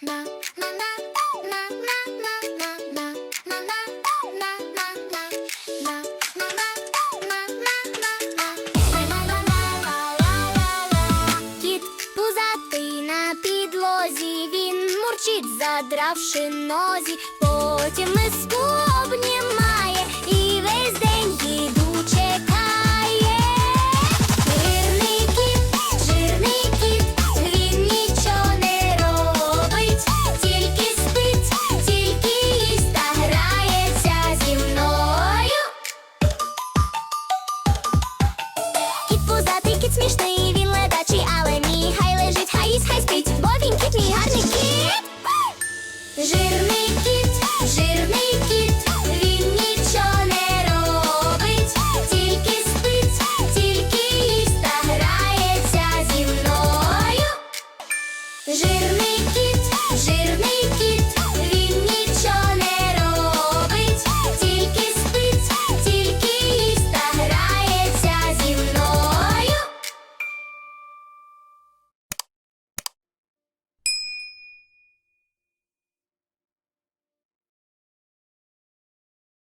Кіт пузатий на підлозі, він мурчить, задравши нозі, потім ми спу. Жирный